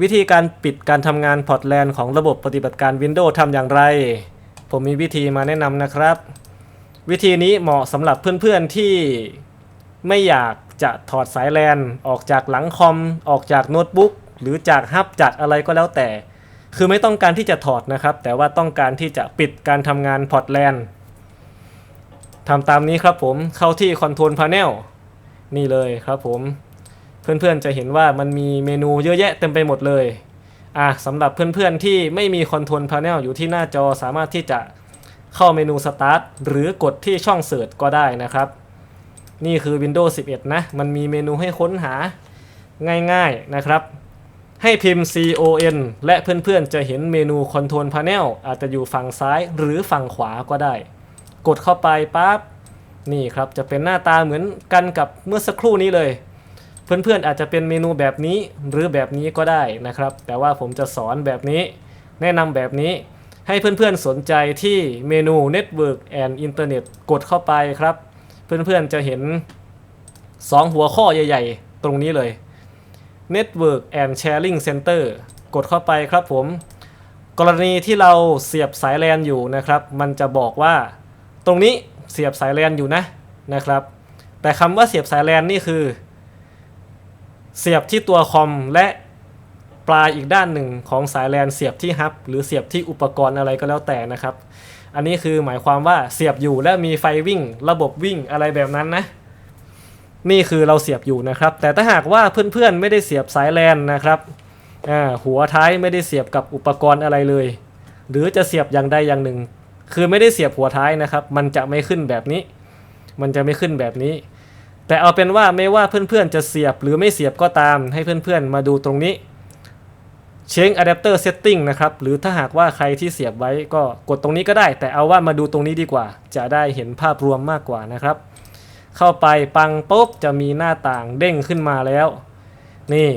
วิธีการปิดการทำงานพอร์ตแลนของระบบปฏิบัติการ Windows ทำอย่างไร ผมมีวิธีมาแนะนำนะครับ วิธีนี้เหมาะสำหรับเพื่อนๆที่ไม่อยากจะถอดสายแลนออกจากหลังคอม ออกจากโน้ตบุ๊กหรือจากฮับจากอะไรก็แล้วแต่ คือไม่ต้องการที่จะถอดนะครับ แต่ว่าต้องการที่จะปิดการทำงานพอร์ตแลนทำตามนี้ครับผมเข้าที่ Control Panel นี่เลยครับผม เพื่อนๆจะเห็นว่ามันมีเมนูเยอะแยะเต็มไปหมดเลยอะสำหรับเพื่อนๆที่ไม่มี Control Panel อยู่ที่หน้าจอสามารถที่จะเข้าเมนู Start หรือกดที่ช่อง Search ก็ได้นะครับ นี่คือ Windows 11 นะ มันมีเมนูให้ค้นหาง่ายๆนะครับ ให้พิมพ์ con และเพื่อนๆจะเห็นเมนู Control Panel อาจจะอยู่ฝั่งซ้ายหรือฝั่งขวาก็ได้ กดเข้าไปปั๊บนี่ครับจะเป็นหน้าตาเหมือนกันกับเมื่อสักครู่นี้เลย เพื่อนๆอาจจะเป็นเมนูแบบนี้หรือแบบนี้ก็ได้นะครับ แต่ว่าผมจะสอนแบบนี้ แนะนำแบบนี้ให้เพื่อนๆสนใจที่เมนู Network and Internet กดเข้าไปครับ เพื่อนๆจะเห็น 2 หัวข้อใหญ่ๆ ตรงนี้เลย Network and Sharing Center กดเข้าไปครับผม กรณีที่เราเสียบสายแลนอยู่นะครับ มันจะบอกว่า ตรงนี้เสียบสายแลนอยู่นะนะครับ แต่คำว่าเสียบสายแลนนี่คือ เสียบที่ตัวคอมและปลายอีกด้านหนึ่งของสายแลนเสียบที่ฮับหรือเสียบที่อุปกรณ์อะไรก็แล้วแต่นะครับ อันนี้คือหมายความว่าเสียบอยู่และมีไฟวิ่ง ระบบวิ่งอะไรแบบนั้นนะ นี่คือเราเสียบอยู่นะครับ แต่ถ้าหากว่าเพื่อนๆไม่ได้เสียบสายแลนนะครับหัวท้ายไม่ได้เสียบกับอุปกรณ์อะไรเลย หรือจะเสียบอย่างใดอย่างหนึ่ง คือไม่ได้เสียบหัวท้ายนะครับ มันจะไม่ขึ้นแบบนี้ มันจะไม่ขึ้นแบบนี้ แต่เอาเป็นว่าไม่ว่าเพื่อนๆจะเสียบหรือไม่เสียบก็ตามให้เพื่อนๆมาดูตรงนี้ Change Adapter Setting นะครับหรือถ้าหากว่าใครที่เสียบไว้ก็กดตรงนี้ก็ได้ แต่เอาว่ามาดูตรงนี้ดีกว่า จะได้เห็นภาพรวมมากกว่านะครับ เข้าไปปังปุ๊บจะมีหน้าต่างเด้งขึ้นมาแล้ว นี่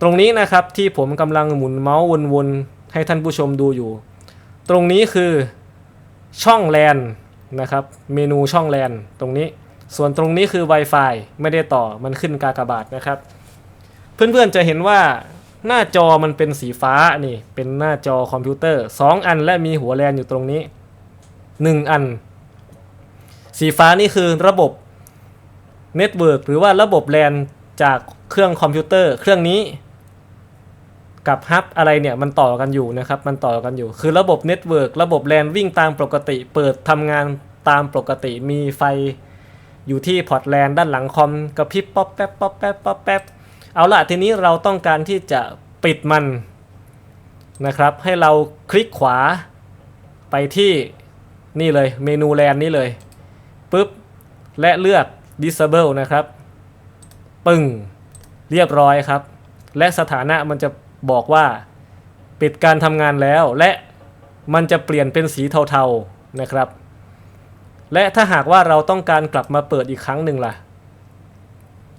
ตรงนี้นะครับที่ผมกำลังหมุนเมาส์วนๆให้ท่านผู้ชมดูอยู่ ตรงนี้คือช่องแลนนะครับ เมนูช่องแลนตรงนี้ ส่วนตรงนี้คือ Wi-Fi ไม่ได้ต่อมันขึ้นกากบาทนะครับ เพื่อนๆจะเห็นว่าหน้าจอมันเป็นสีฟ้านี่เป็นหน้าจอคอมพิวเตอร์ 2 อันและมีหัวแลนอยู่ตรงนี้ 1 อัน สีฟ้านี่คือระบบเน็ตเวิร์กหรือว่าระบบแลนจากเครื่องคอมพิวเตอร์ เครื่องนี้ กับฮับอะไรเนี่ยมันต่อกันอยู่นะครับ มันต่อกันอยู่ คือระบบเน็ตเวิร์กระบบแลนวิ่งตามปกติ เปิดทำงานตามปกติมีไฟ อยู่ที่พอร์ตแลนด้านหลังคอมกระพริบป๊อปแป๊บป๊อปแป๊บป๊อปแป๊บเอาละทีนี้เราต้องการที่จะปิดมันนะครับ ให้เราคลิกขวาไปที่นี่เลยเมนูแลนนี้เลยปุ๊บและเลือก disable นะครับ ปึ้งเรียบร้อยครับ และสถานะมันจะบอกว่าปิดการทำงานแล้วและมันจะเปลี่ยนเป็นสีเทาๆนะครับ และถ้าหากว่าเราต้องการกลับมาเปิดอีกครั้งหนึ่งล่ะ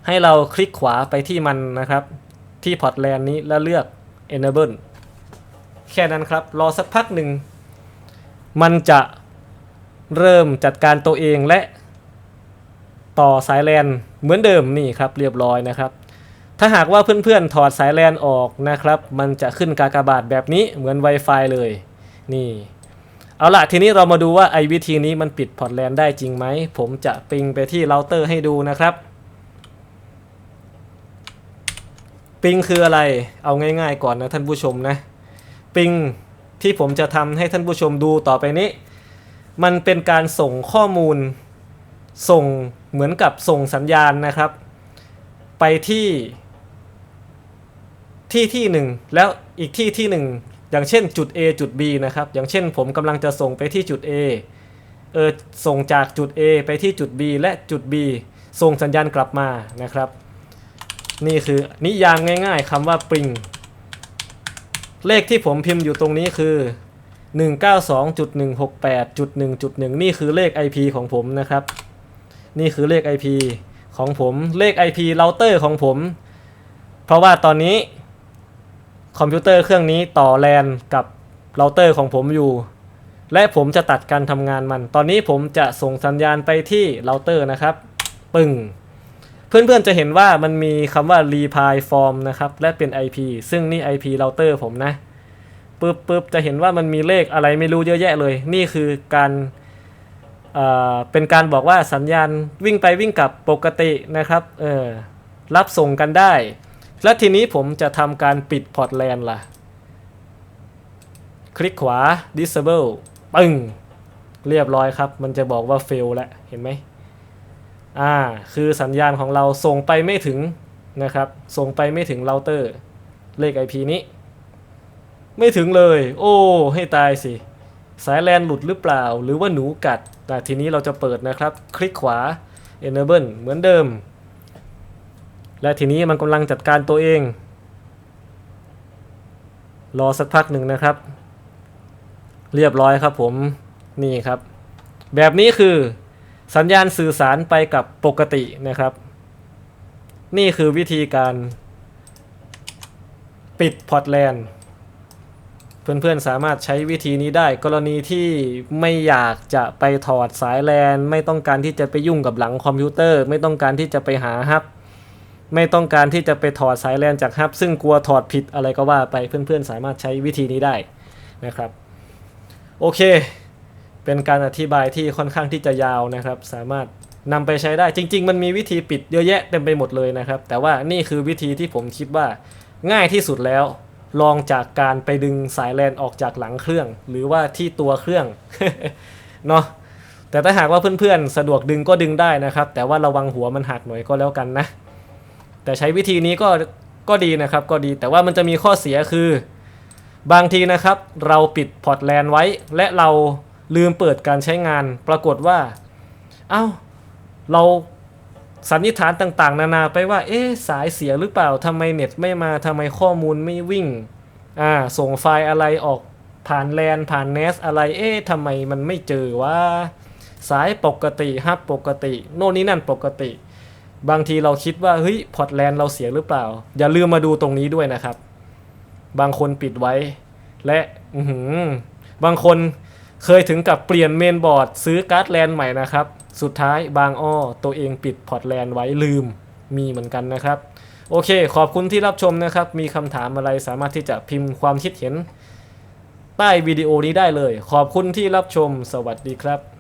ให้เราคลิกขวาไปที่มันนะครับ ที่พอร์ตแลนนี้แล้วเลือก enable แค่นั้นครับ รอสักพักหนึ่ง มันจะเริ่มจัดการตัวเองและต่อสายแลนเหมือนเดิมนี่ครับเรียบร้อยนะครับ ถ้าหากว่าเพื่อนๆถอดสายแลนออกนะครับ มันจะขึ้นกากบาทแบบนี้เหมือน Wi-Fi เลยนี่ เอาละทีนี้เรามาดูว่าไอ้วิธีนี้มันปิดพอร์ตแลนได้จริงไหม ผมจะปิงไปที่เราเตอร์ให้ดูนะครับ ปิงคืออะไร เอาง่ายๆก่อนนะท่านผู้ชมนะ ปิงที่ผมจะทำให้ท่านผู้ชมดูต่อไปนี้ มันเป็นการส่งข้อมูล ส่งเหมือนกับส่งสัญญาณนะครับ ไปที่ที่ที่หนึ่งแล้วอีกที่ที่หนึ่ง อย่างเช่นจุด A จุด B นะครับ อย่างเช่นผมกำลังจะส่งไปที่จุด A เออส่งจากจุด A ไปที่จุด B และจุด B ส่งสัญญาณกลับมานะครับ นี่คือนิยามง่ายๆคำว่าปริงเลขที่ผมพิมพ์อยู่ตรงนี้คือ 192.168.1.1 นี่คือเลข IP ของผมนะครับ นี่คือเลข IP ของผมเลข IP เราเตอร์ของผม เพราะว่าตอนนี้ คอมพิวเตอร์เครื่องนี้ต่อแลนกับเราเตอร์ของผมอยู่ และผมจะตัดการทำงานมัน ตอนนี้ผมจะส่งสัญญาณไปที่เราเตอร์นะครับ ปึ้งเพื่อนๆจะเห็นว่ามันมีคำว่า reply form นะครับ และเป็น IP ซึ่งนี่ IP router ผมนะปึ๊บปึ๊บจะเห็นว่ามันมีเลขอะไรไม่รู้เยอะแยะเลย นี่คือการเอ่อเป็นการบอกว่าสัญญาณวิ่งไปวิ่งกลับปกตินะครับ เออรับส่งกันได้ และทีนี้ผมจะทำการปิดพอร์ตแลนล่ะ คลิกขวา disable ปึ้ง เรียบร้อยครับ มันจะบอกว่า fail แล้วเห็นไหมอ่า คือสัญญาณของเราส่งไปไม่ถึงนะครับ ส่งไปไม่ถึงเราเตอร์เลข IP นี้ ไม่ถึงเลย โอ้ ให้ตายสิ สายแลนหลุดหรือเปล่า หรือว่าหนูกัดแต่ทีนี้เราจะเปิดนะครับ คลิกขวา enable เหมือนเดิม และทีนี้มันกำลังจัดการตัวเอง รอสักพักหนึ่งนะครับ เรียบร้อยครับผมนี่ครับ แบบนี้คือสัญญาณสื่อสารไปกับปกตินะครับ นี่คือวิธีการปิดพอร์ตแลนด์เพื่อนๆสามารถใช้วิธีนี้ได้กรณีที่ไม่อยากจะไปถอดสายแลน ไม่ต้องการที่จะไปยุ่งกับหลังคอมพิวเตอร์ ไม่ต้องการที่จะไปหาฮับ ไม่ต้องการที่จะไปถอดสายแลนจากฮับ ซึ่งกลัวถอดผิดอะไรก็ว่าไปเพื่อนๆ สามารถใช้วิธีนี้ได้นะครับ โอเค เป็นการอธิบายที่ค่อนข้างที่จะยาวนะครับ สามารถนำไปใช้ได้จริง ๆ มันมีวิธีปิดเยอะแยะเต็มไปหมดเลยนะครับ แต่ว่านี่คือวิธีที่ผมคิดว่าง่ายที่สุดแล้ว ลองจากการไปดึงสายแลนออกจากหลังเครื่อง หรือว่าที่ตัวเครื่องเนาะแต่ถ้าหากว่าเพื่อนๆ สะดวกดึงก็ดึงได้นะครับ แต่ว่าระวังหัวมันหักหน่อยก็แล้วกันนะ แต่ใช้วิธีนี้ก็ก็ดีนะครับก็ดีแต่ว่ามันจะมีข้อเสียคือบางทีนะครับ เราปิดพอร์ตแลนไว้ และเราลืมเปิดการใช้งาน ปรากฏว่าเอ้าเราสันนิษฐานต่างๆ นานาไปว่า เอ๊ะสายเสียหรือเปล่าทำไมเน็ตไม่มาทำไมข้อมูลไม่วิ่งอ่าส่งไฟล์อะไรออกผ่านแลนผ่านเนสอะไรเอ๊ะทำไมมันไม่เจอว่า สายปกติฮับปกติ โน่นนี่นั่นปกติ บางทีเราคิดว่าเฮ้ยพอร์ตแลนเราเสียหรือเปล่า อย่าลืมมาดูตรงนี้ด้วยนะครับ บางคนปิดไว้ และอื้อหือบางคนเคยถึงกับเปลี่ยนเมนบอร์ดซื้อการ์ดแลนใหม่นะครับ สุดท้ายบางอ้อตัวเองปิดพอร์ตแลนไว้ลืมมีเหมือนกันนะครับ โอเค ขอบคุณที่รับชมนะครับ มีคำถามอะไรสามารถที่จะพิมพ์ความคิดเห็น ใต้วิดีโอนี้ได้เลย ขอบคุณที่รับชม สวัสดีครับ